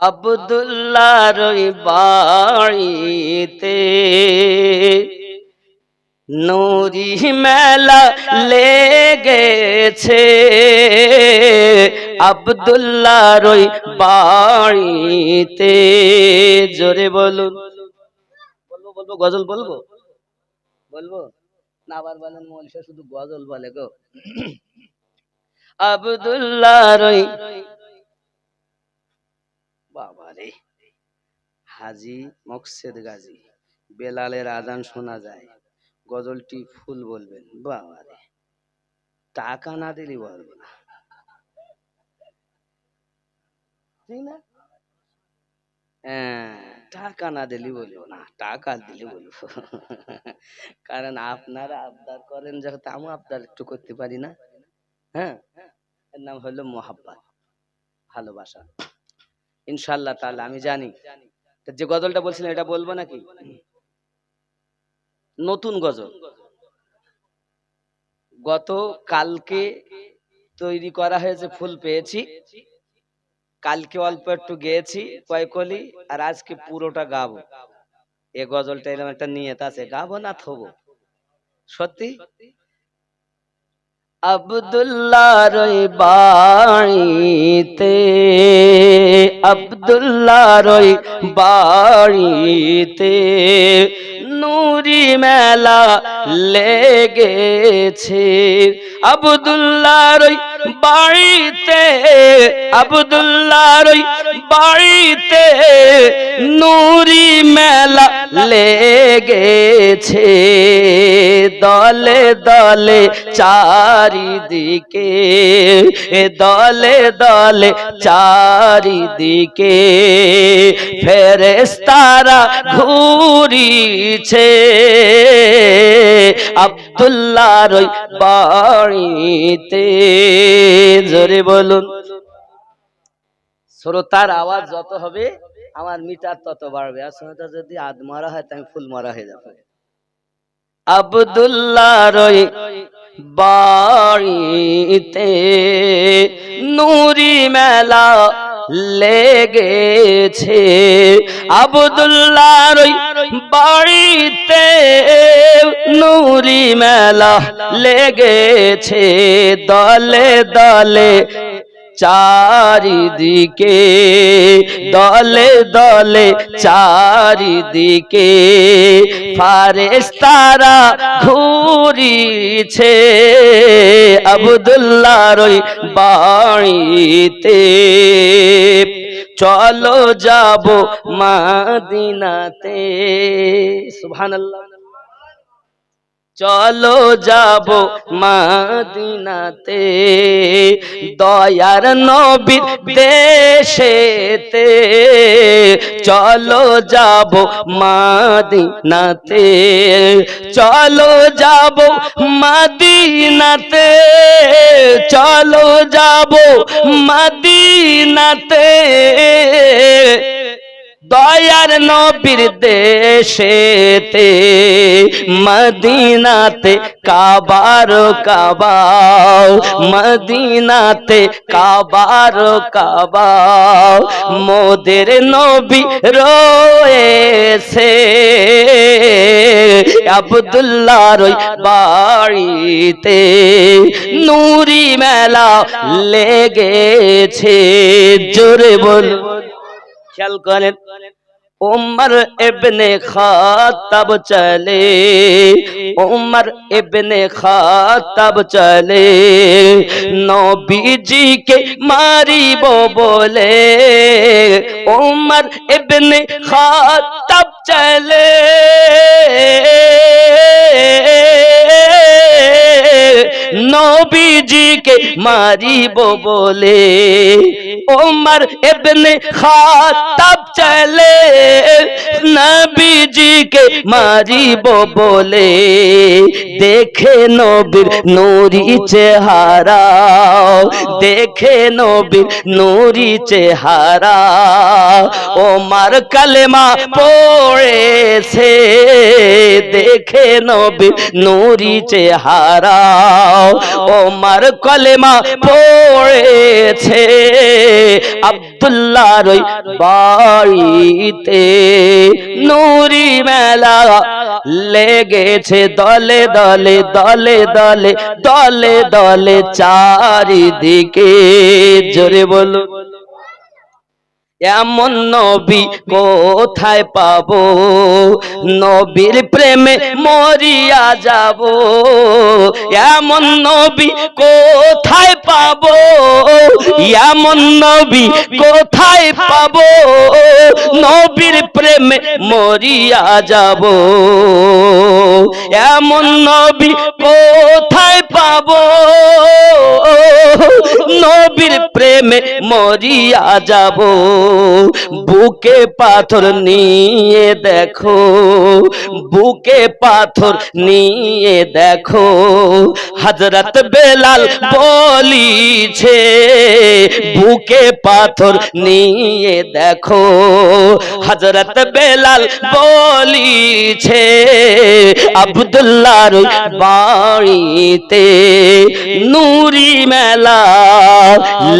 আবদুল্লাহর বাড়িতে। নুরি মেলা লেগেছে। আবদুল্লাহর বাড়িতে। জোরে বলুন। বলব বলব, গজল বলব? বলব? না, আবার বলেন মলসা শুধু গজল বলে গো। আবদুল্লাহর ওই বাবারে হাজি মকসেদ গাজী। বেলালের আজান শোনা যায়। গজলটি ফুল বলবেন। বাবারে টাকা না দিলে বলব না। হ্যাঁ, টাকা না দিলে বলব না। টাকা দিলে বলব কারণ আপনারা আবদার করেন যেহেতু আমি আবদার একটু করতে পারি না। হ্যাঁ? নাম হলো মোহাব্বত ভালোবাসা। ইনশাল্লাহ তাহলে আমি জানি। যে গজলটা বলছিলেন, এটা বলব নাকি? নতুন গজল। গত কালকে তৈরি করা হয়েছে, ফুল পেয়েছি। কালকে অল্প একটু গেয়েছি কয়েকলি আর আজকে পুরোটা গাবো। এ গজলটা এরকম একটা নিয়ত আছে, গাবো না, থবো। সত্যি? আবদুল্লাহর বাড়িতে আবদুল্লাহর বাড়িতে নুরি মেলা লেগেছে। আবদুল্লাহর বাড়িতে, আবদুল্লাহর ওই বাড়িতে নুরি মেলা লেগেছে। দলে দলে চারিদিকে, দলে দলে চারিদিকে ফেরেস্তারা ঘুরিছে ওই বাড়িতে। জোরে বলুন। শ্রোতার আওয়াজ যত হবে, আমার মিটার তত বাড়বে। আর শ্রোতা যদি আদ মারা হয় তাই ফুল মারা হয়ে যাবে। আবদুল্লাহর ওই বাড়িতে নুরি মেলা লেগেছে। আবদুল্লাহ বাড়িতে নুরি মেলা লেগেছে। দলে দলে চারিদিকে দলে দলে চারিদিকে ফারেস্তারা ঘুরিছে আবদুল্লাহর ওই বাড়িতে। চলো যাব মাদিনাতে। সুবহানাল্লাহ। চলো যাব মাদিনাতে। দয়ার নবীর দেশেতে। চলো যাব মাদিনাতে। চলো যাব মাদিনাতে। চলো যাব মাদিনাতে। দয়ার নবীর দেশেতে, মদিনাতে, কাবার কাবাও, মদিনাতে, কাবার কাবাও, মোদের নবী রয়েছে। আবদুল্লাহর ওই বাড়িতে নুরি মেলা লেগেছে। জোরে বল খেয়াল করেন উমর ইবনে খাতাব চলে। উমর ইবনে খাতাব চলে। নবীজি কে মারিব বলে। উমর ইবনে খাতাব চলে। নবীজিকে মারিব বলে। ওমর ইবনে খাতাব চলে। নবীজিকে মারিব বলে। দেখে নবীর নুরি চেহারা, দেখে নবীর নুরি চেহারা। ওমার কালেমা পড়েছে, দেখে নবী নুরি চেহারা। ওমার কলেমা পড়েছে আব্দুল্লাহর ওই বাড়িতে নুরি মেলা লেগেছে দলে দলে দলে দলে দলে দলে চারিদিকে। জোরে বলো এমন নবী কোথায় পাবো? নবীর প্রেমে মরিয়া যাব। এমন নবী কোথায় পাব? এমন নবী কোথায় পাবো? নবীর প্রেমে মরিয়া যাব। এমন নবী কোথায় পাব? নবীর প্রেমে মরিয়া যাব। বুকে পাথর নিয়ে দেখো, বুকে পাথর নিয়ে দেখো হজরত বেলাল বলিছে, বুকে পাথর নিয়ে দেখো হজরত বেলাল বলিছে, আব্দুল্লাহর বাড়িতে নুরি মেলা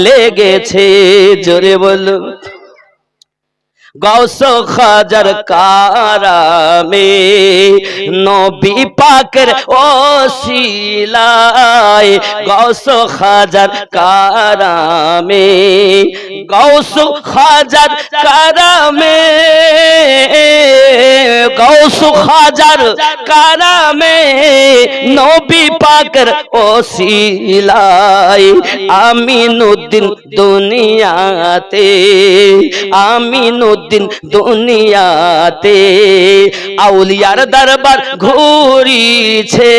লেগেছে, জোরে বলো গৌস খাজার কারামে নবী পাকের ওসিলায় গৌস খাজার কারামে, গৌস খাজার কারামে, গৌস খাজার কারামে নবী পাকের ওসিলায় আমিনুদ্দিন দুনিয়াতে, আমিনুদ্দিন দুনিয়াতে। আউলিয়ার দরবার ঘুরিছে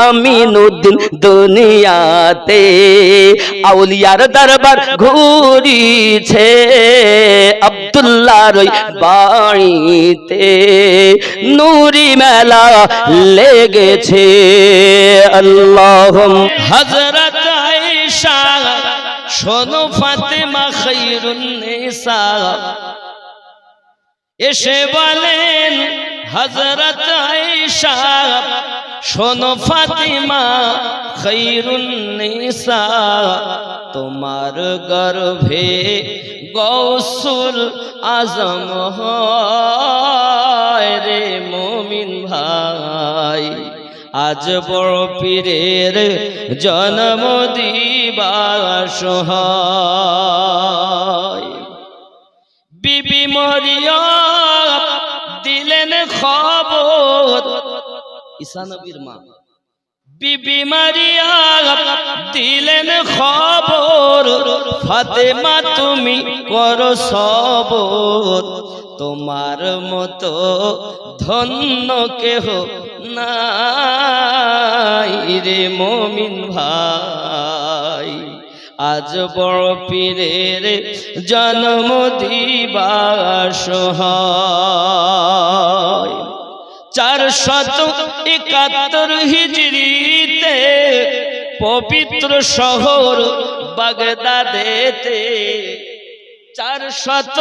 আমিনুদ্দিন দুনিয়াতে। আউলিয়ার দরবার ঘুরিছে আব্দুল্লাহর ওই বাড়িতে। নুরি মেলা লেগেছে আল্লাহ হজরত আয়েশা শোনো ফাতেমা খৈরুন নিসা। এসে বলেন হজরত আয়েশা, শোনো ফাতিমা খৈরুন নিসা। তোমার গর্ভে গৌসুল আজম হয় রে মুমিন ভাই। আজ বড় পীরের জন্ম দিবাস বিবি মরিয়া দিলেন খবর। ঈসা নবীর মা। বিবি মারিয়া দিলেন খবর। ফাতেমা, তুমি করো সবর। তোমার মতো ধন্য কেহ নাই রে মমিন ভাই। আজ বড় পীরের জন্ম দিবাস চার শত একাত্তর হিজড়িতে পবিত্র শহর বাগদাদেতে চার শত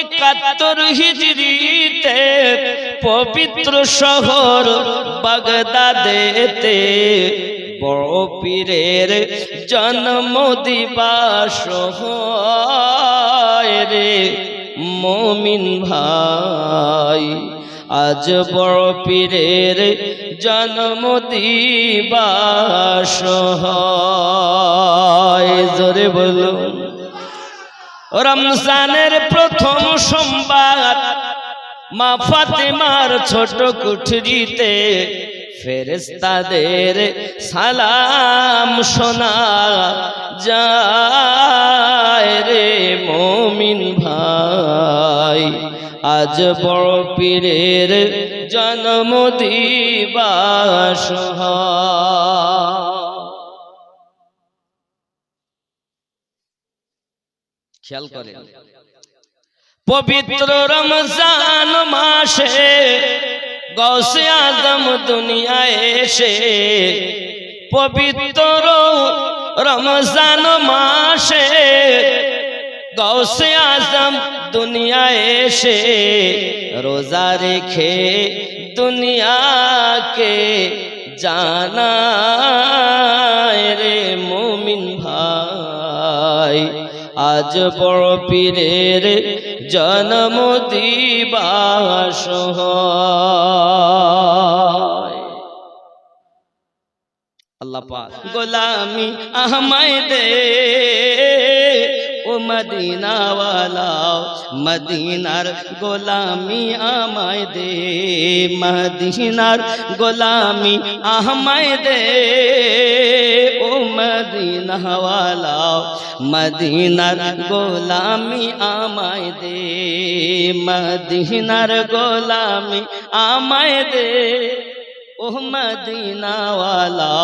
একাত্তর হিজড়িতে পবিত্র শহর বাগদাদেতে বড় পীরের জন্ম দিবাস রে মমিন ভাই। আজ বড় পীরের জন্ম দিবাস জোরে বলুন। রমজানের প্রথম সোমবার মা ফাতেমার ছোট কুঠরিতে ফেরেস্তাদের সালাম শোনা যায় রে মমিন ভাই আজ বড় পীরের জন্ম দিবাস হয়। খেয়াল করে। পবিত্র রমজান মাসে গৌসে আজম দুনিয়ায় এসে পবিত্র রমজান মাসে গৌসে আজম দুনিয়ায় এসে রোজা রেখে দুনিয়াকে জানা আজ বড় পীরের জন্ম দিবাস গোলামি আহমায় দে ও মদিনাওয়ালা, মদিনার গোলামি আমায় দে মদিনার গোলামি আহমায় দে মদিনাওয়ালা মদিনার গোলামি আমায় দে মদিনার গোলামি আমায় দে ও মদিনাওয়ালা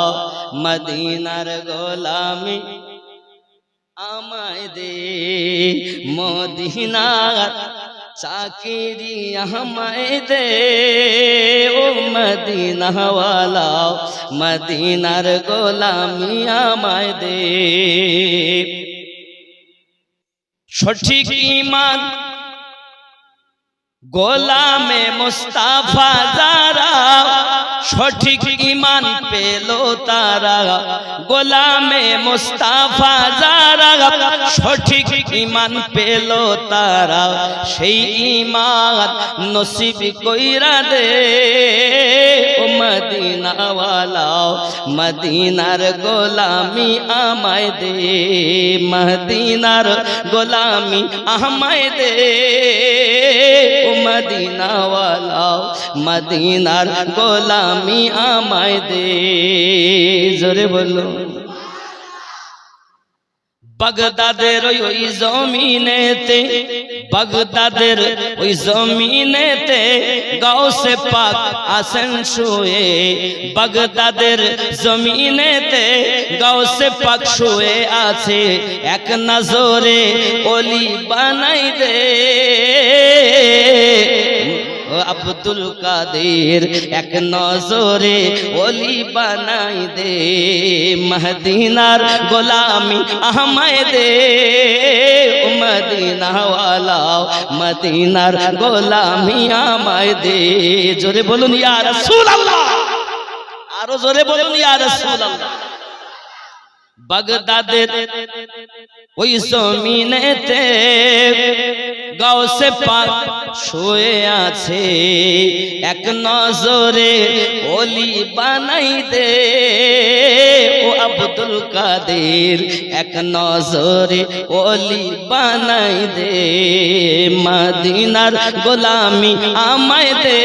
মদিনার গোলামি আমায় দে মদিনার চাকিরি আমায় ও মদিনাওয়ালা মদিনার গোলামি আমায় সঠিক ইমান গোলামে মুস্তাফা যারা সঠিক ইমান পেল তারা, গোলামে মুস্তাফা যারা, সঠিক ইমান পেল তারা, সেই ইমান নসিব কইরা দে। ও মদিনাওয়ালা, মদিনার গোলামি আমায় দে, মদিনার গোলামি আমায় দে। ও মদিনাওয়ালা, মদিনার গোলামি আমায় দে, জোরে বলো। বাগদাদের ওই জমিনেতে, বাগদাদের ওই জমিনেতে গাউসে পাক আসেন শুয়ে। বাগদাদের জমিনেতে গাউসে পাক শুয়ে আছে, এক নজরে অলি বানাই দে আব্দুল কাদের এক নজরে অলি বানাই দে মদিনার গোলামি আহমায় দে। মদিনাওয়ালা, মদিনার গোলামি আমায় দে। জোরে বলুন ইয়া আরও জোরে বলুন ইয়া রাসূলুল্লাহ। বাগদাদের ওই জমিনেতে গাউসে পাক শুয়ে আছে। এক নজরে অলি বানাই দে। ও আব্দুল কাদের, এক নজরে অলি বানাই দে। মদিনার গোলামি আমায় দে।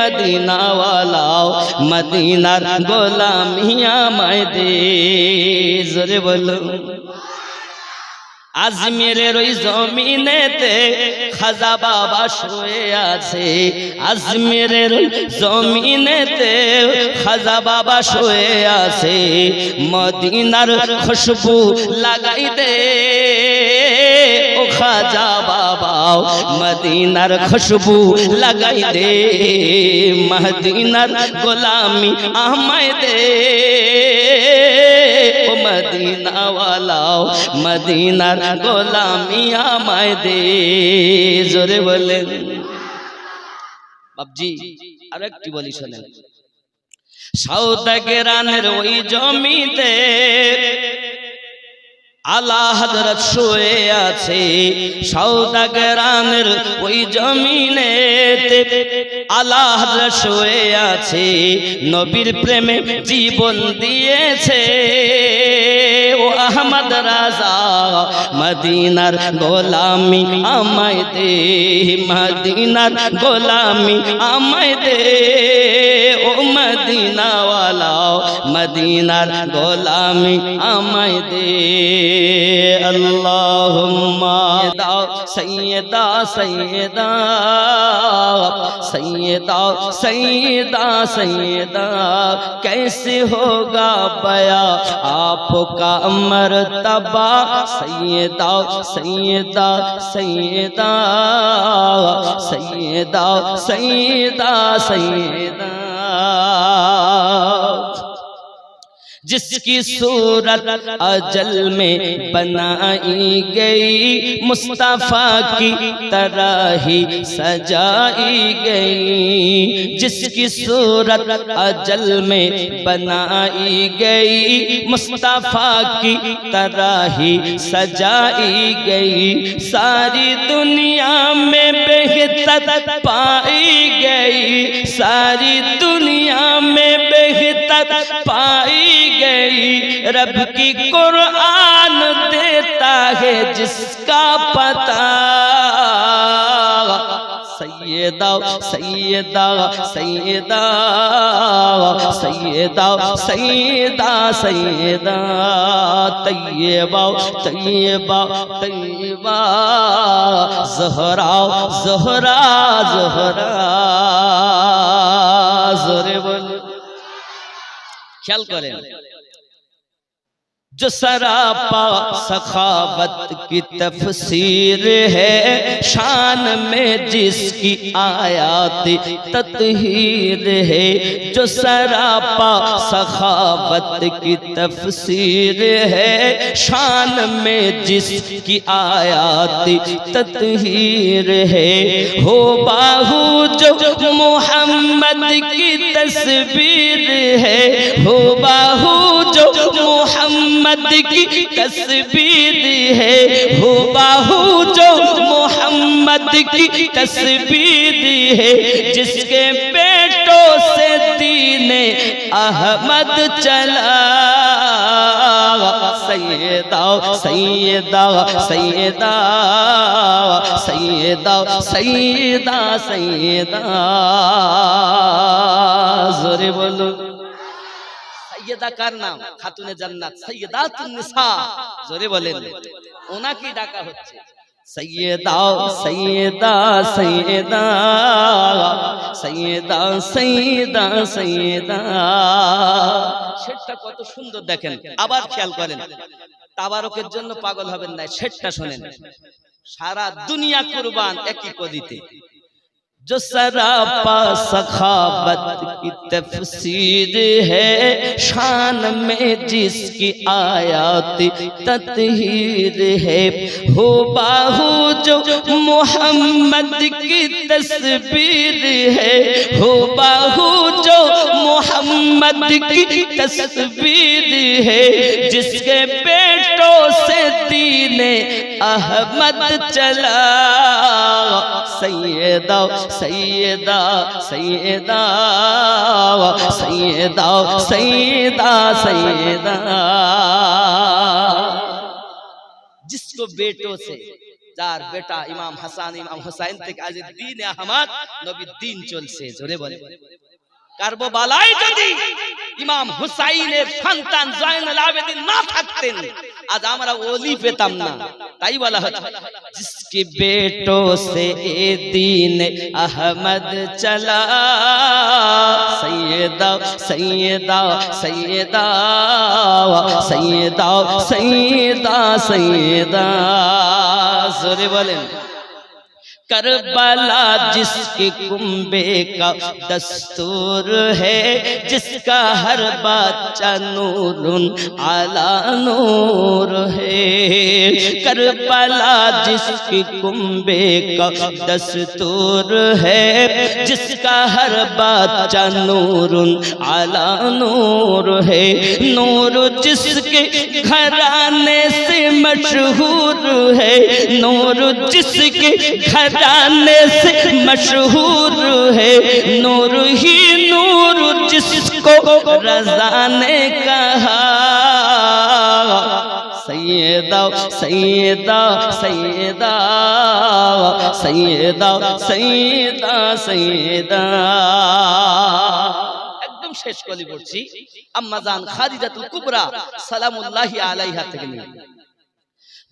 ও মদিনাওয়ালা মদিনার গোলামি আমায় দে জোরে বলো আজমিরের ওই জমিনেতে খাজা বাবা শুয়ে আছে আজমিরের ওই জমিনেতে খাজা বাবা শুয়ে আছে মদিনার খুশবু লাগাই দে খাজা বাবা মদিনার খুশবু লাগাই দে, মদিনার গোলামি আমায় দে। ও মদিনাওয়ালা মদিনার গোলামি আমায় দে। জোরে বলেন। বাবজি আর একটি বলি শোনেন। সাউদাগেরানের ওই জমিতে আলা হজরত শুয়ে আছে সৌদাগরানের ওই জমিনে আলা হজরত শুয়ে আছে, নবীর প্রেমে জীবন দিয়েছে। ও আহমদ রাজা مدینر گولامی آمائی دے مدینر گولامی غلامی دے او مدینہ والا مدینر گولامی امدے دے اللہم سیدہ سیدہ سیدہ سیدہ سیدہ کیسے ہوگا بیا آپ کا مرتبہ سیدہ সৈয়দা সৈয়দা সৈয়দা সৈয়দা সৈয়দা সৈয়দা جس کی صورت اجل میں بنائی گئی، مصطفیٰ کی طرح ہی سجائی گئی۔ جس کی صورت اجل میں بنائی گئی، مصطفیٰ کی طرح ہی سجائی گئی۔ ساری دنیا میں بہتت پائی گئی۔ ساری دنیا میں بہتت پائی گئی۔ رب کی قرآن دیتا ہے جس کا پتا سیدہ سیدہ سیدہ سیدہ سیدہ سیدہ۔ طیبہ طیبہ طیبہ۔ زہرا زہرا زہرا زہرا خیال کریں جو سراپا سخاوت کی تفسیر ہے، شان میں جس کی آیات تطہیر ہے، جو سراپا سخاوت کی تفسیر ہے، شان میں جس کی آیات تطہیر ہے۔ ہو باہو جو محمد کی تصویر ہے، ہو باہو جو محمد کی تصویر ہے ہو باہو جو محمد کی تصویر ہے، جس کے پیٹوں سے دین احمد چلا۔ سیدہ سیدہ سیدہ سیدہ سیدہ سیدہ۔ زور بولو সৈয়দা কার নাম? খাতুনে জান্নাত। সৈয়দাতুন নিসা। জোরে বলেন। ওনাকে ডাকা হচ্ছে। সৈয়দা সৈয়দা সৈয়দা সৈয়দা সৈয়দা সৈয়দা শেরটা কত সুন্দর দেখেন। আবার খেয়াল করেন। তাবারকের জন্য পাগল হবেন না শেরটা শোনেন। সারা দুনিয়া কুরবান একই جو سراپا سخاوت کی تفسیر ہے، شان میں جس کی آیات تطہیر ہے۔ ہو باہو جو محمد کی تصویر ہے، ہو باہو جو محمد کی تصویر ہے۔ جس کے بیٹوں سے दीने अहमद चला सैयदा सैयदा सैयदा सैयदा सैयदा सैयदा जिसको बेटों से যার বেটা ইমাম হাসান ইমাম হুসাইন থেকে আজ দিন আহমদ নবী দিন চলছে জোরে বলে কারবালায় যদি ইমাম হুসাইনের সন্তান জয়নুল আবেদিন না থাকতেন আজ আমরা ওলি পেতাম না তাই বলা হচ্ছে जिसके बेटों से ए दीन अहमद चला सैयदा सैयदा सैयदा सैयदा सैयदा सैयदा जोरे बोलें کربلا جس کے کمبے کا دستور ہے، جس کا ہر بچہ نور اعلی نور ہے۔ کربلا جس کے کنبے کا دستور ہے، جس کا ہر بچہ نور اعلی نور ہے۔ نور جس کے گھرانے سے مشہور ہے، نور جس کے گھر जाने से मशहूर है नूर ही नूर जिसको रजा ने कहा सैयदा सैयदा सैयदा सैयदा सैयदा सैयदा একদম শেষ কলি পড়ছি আম্মা জান খাদিজাতুল কুবরা সালামুল্লাহি আলাইহা থেকে নিয়ে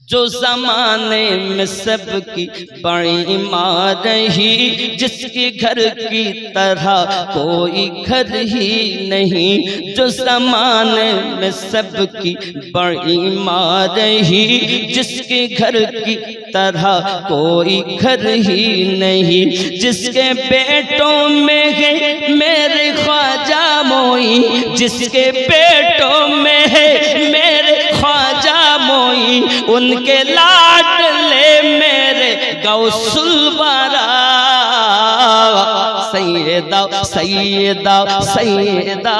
جو زمانے میں سب کی بڑی ماں رہی، جس کے گھر کی طرح کوئی گھر ہی نہیں، جو زمانے میں سب کی بڑی ماں رہی، جس کے گھر کی طرح کوئی گھر ہی نہیں، جس کے بیٹوں میں ہے میرے خواجہ موئی، جس کے بیٹوں میں ہے उनके लाडले मेरे गौसुल बारा सैयदा सैयदा सैयदा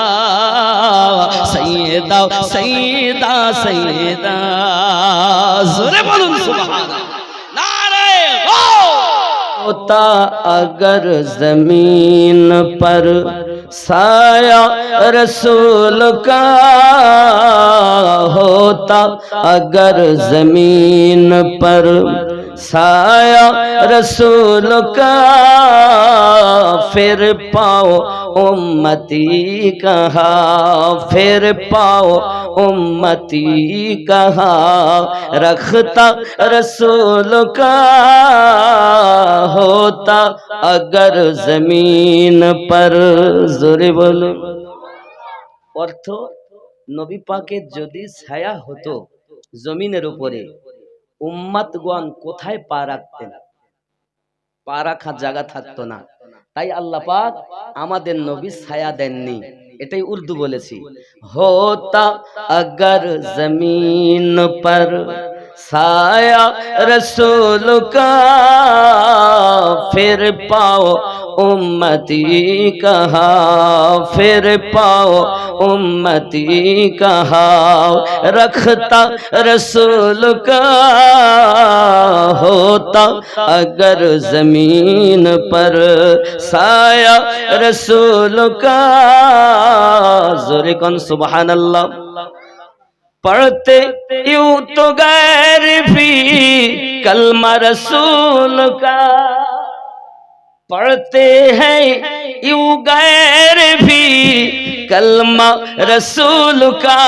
सैयदा सैयदा सैयदा जोरे बोलूं सुभान नारे होता अगर जमीन पर साया रसूल का होता अगर जमीन पर साया रसूल का फिर पाओ उम्मती कहा फिर पाओ उम्मती कहा रखता रसूल का होता अगर जमीन पर জোরে বলো অর্থ নবী পাকের যদি ছায়া হতো জমিনের উপরে উম্মাতগণ কোথায় পা রাখতেন? পা রাখার জায়গা থাকতো না। তাই আল্লাহ পাক আমাদের নবী ছায়া দেননি। এটাই উর্দু বলেছি। হতা আগর জমিন পর साया रसूल का फिर पाओ उम्मती कहा फिर पाओ उम्मती कहा रखता रसूल का होता अगर जमीन पर साया रसूल का जोरे कौन सुबहान अल्लाह پڑھتے یوں تو غیر بھی کلمہ رسول کا۔ پڑھتے ہیں یوں غیر بھی کلمہ رسول کا۔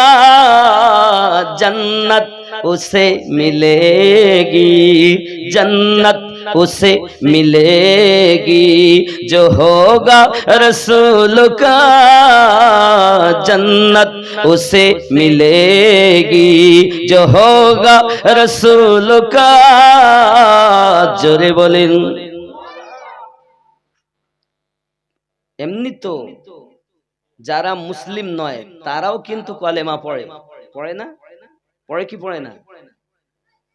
جنت اسے ملے گی، جنت उसे मिलेगी जो होगा रसूल का जन्नत उसे मिलेगी जो होगा रसूल का जोरे बोलें এমনি তো যারা মুসলিম নয় তারাও কিন্তু কলেমা পড়ে পড়ে না পড়ে কি পড়ে না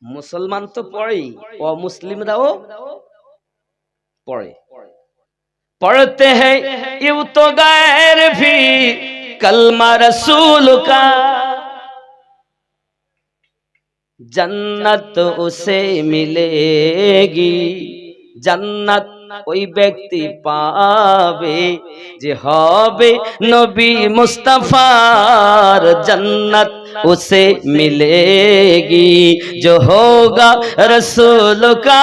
মুসলমান তো পড়েই অমুসলিমরাও পড়ে पढ़ते हैं यू तो गैर भी कलमा रसूल का जन्नत उसे मिलेगी जन्नत ওই ব্যক্তি পাবে যে হবে নবী মুস্তাফার जन्नत उसे मिलेगी जो होगा रसूल का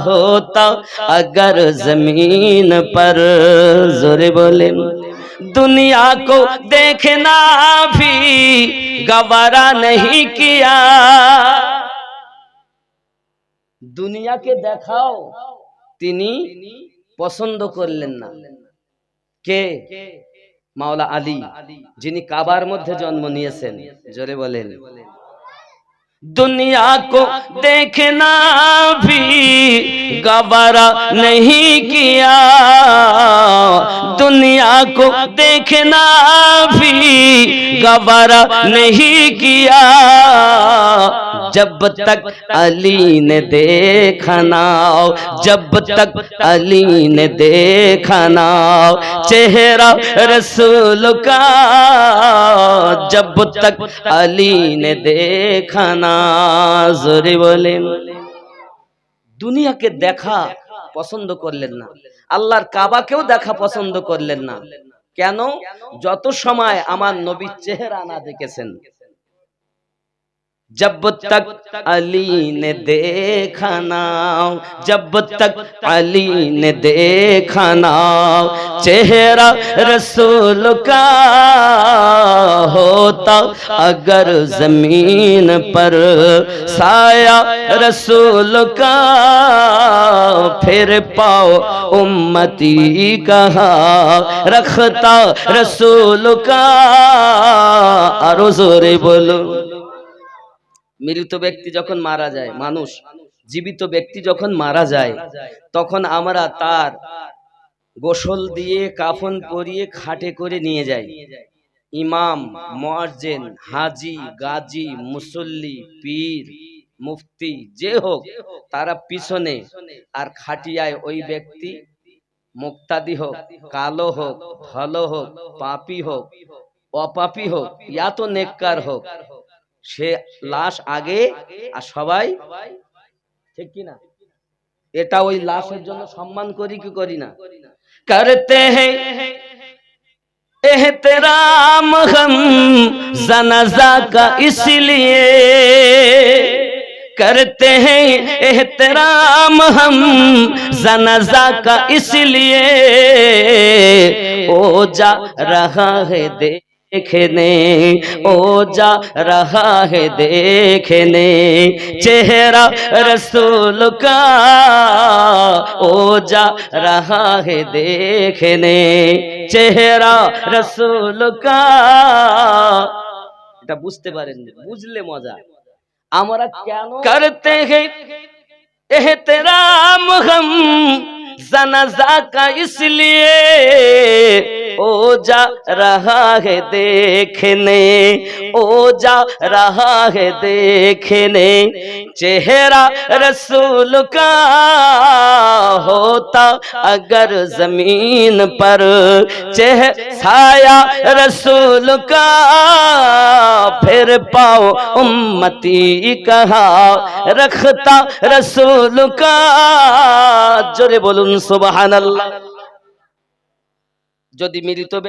होता अगर जमीन पर जोरे बोले दुनिया को देखना भी गवारा नहीं किया দুনিয়াকে দেখাও তিনি পছন্দ করলেন না কে মাওলা আলী যিনি কাবার মধ্যে জন্ম নিয়েছেন জোরে বলেন दुनिया को देखना भी गवारा नहीं किया दुनिया को देखना भी गवारा नहीं किया जब तक अली ने देखा ना जब तक अली ने देखा ना चेहरा रसूल का जब तक अली ने देखा ना जोरे बोले দুনিয়াকে দেখা পছন্দ করলেন না আল্লাহর কাবাকেও দেখা পছন্দ করলেন না কেন যত সময় আমার নবীর চেহারা না দেখেছেন جب تک علی نے دیکھا نا جب تک علی نے دیکھا نا چہرہ رسول کا ہوتا اگر زمین پر سایہ رسول کا، پھر پاؤ امتی کہا رکھتا رسول کا عرض بولو মৃত ব্যক্তি যখন মারা যায়, মানুষ, জীবিত ব্যক্তি যখন মারা যায়, তখন আমরা তার গোসল দিয়ে কাফন পরিয়ে খাটে করে নিয়ে যাই। ইমাম, মুয়াজ্জিন, হাজি, গাজী, মুসল্লি, পীর, মুফতি, যে হোক, তারা পিছনে আর খাটিয়ায় ওই ব্যক্তি মুক্তাদি হোক, কালো হোক ভালো হোক, পাপি হোক, অপাপি হোক ইয়া তো নেককার হোক সে লাশ আগে আর সবাই ঠিক কিনা? এটা ওই লাশের জন্য সম্মান করি কি করি না? করতে এহতরাম হম জনাজা কা করতে হ্যাঁ হম জনাজা কা ও যা রহা হে দে देखने ओ जा रहा है देखने चेहरा रसूल का ओ जा रहा है देखने চেহারা রসুল কা এটা বুঝতে পারেন বুঝলে মজা আমরা কেন করতে हैं एहतराम हम जनाजा का او جا رہا ہے دیکھنے، او جا رہا ہے دیکھنے۔ چہرہ رسول کا ہوتا اگر زمین پر۔ چہ سایہ رسول کا پھر پاؤ امتی کہا رکھتا رسول کا۔ جرے بولن، سبحان اللہ۔ যদি মৃত